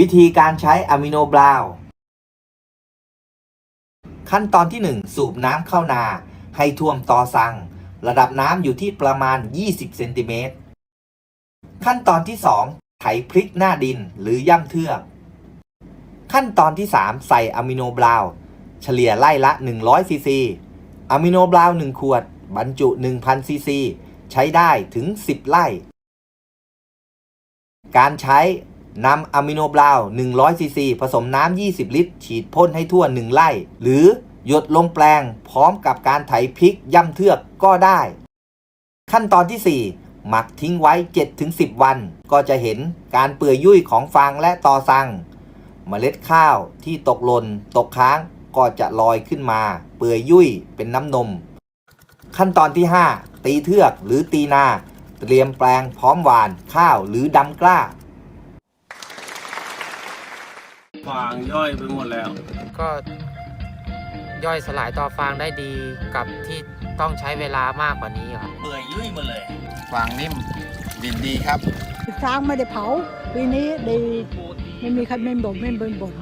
วิธีการใช้อะมิโนบราว์ขั้นตอนที่ 1 สูบน้ำเข้านา ให้ท่วมตอสัง ระดับน้ำอยู่ที่ประมาณ 20 เซนติเมตร ขั้นตอนที่ 2 ไถพริกหน้าดินหรือย่ำเทือก ขั้นตอนที่ 3 ใส่อะมิโนบราว์เฉลี่ยไล่ละ 100 ซีซีอะมิโนบราว์1ขวด บรรจุ 1,000 ซีซี ใช้ได้ถึง 10 ไร่ การใช้ นำอะมิโนบราวน์100ซีซีผสมน้ำ 20 ลิตร ฉีดพ่นให้ทั่ว 1ไร่ หรือหยดลงแปลงพร้อมกับการไถพริกย่ำเทือกก็ได้ ขั้นตอนที่ 4 หมักทิ้งไว้ 7-10 วัน ก็จะเห็นการเปื่อยยุ่ยของฟางและตอสัง เมล็ดข้าวที่ตกหล่นตกค้างก็จะลอยขึ้นมา เปื่อยยุ่ยเป็นน้ำนม ขั้นตอนที่ 5 ตีเทือกหรือตีนา เตรียมแปลงพร้อมหวานข้าวหรือดำกล้า ฟางย่อยไปหมดแล้ว ก็ย่อยสลายต่อฟางได้ดีกับที่ต้องใช้เวลามากกว่านี้ครับเปื่อยยุ่ยหมดเลย ฟางนิ่มดินดีครับช้างไม่ได้เผาปีนี้ดีไม่มีใครไม่บ่นไม่บ่นบ่น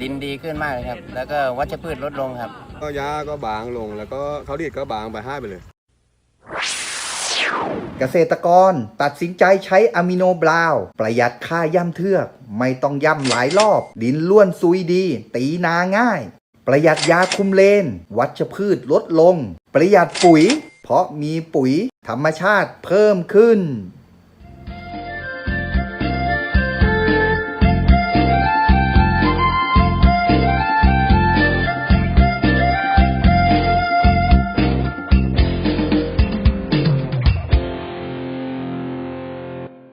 ดินดีขึ้นมากเลยครับ แล้วก็วัชพืชลดลงครับ ก็หญ้าก็บางลงแล้วก็เขาวดีดก็บางไปห้าไปเลย เกษตรกรตัดสินใจใช้อะมิโนบราว ประหยัดค่าย่ำเทือก ไม่ต้องย่ำหลายรอบ ดินล้วนซุยดี ตีนาง่าย ประหยัดยาคุมเลน วัชพืชลดลง ประหยัดปุ๋ย เพราะมีปุ๋ยธรรมชาติเพิ่มขึ้น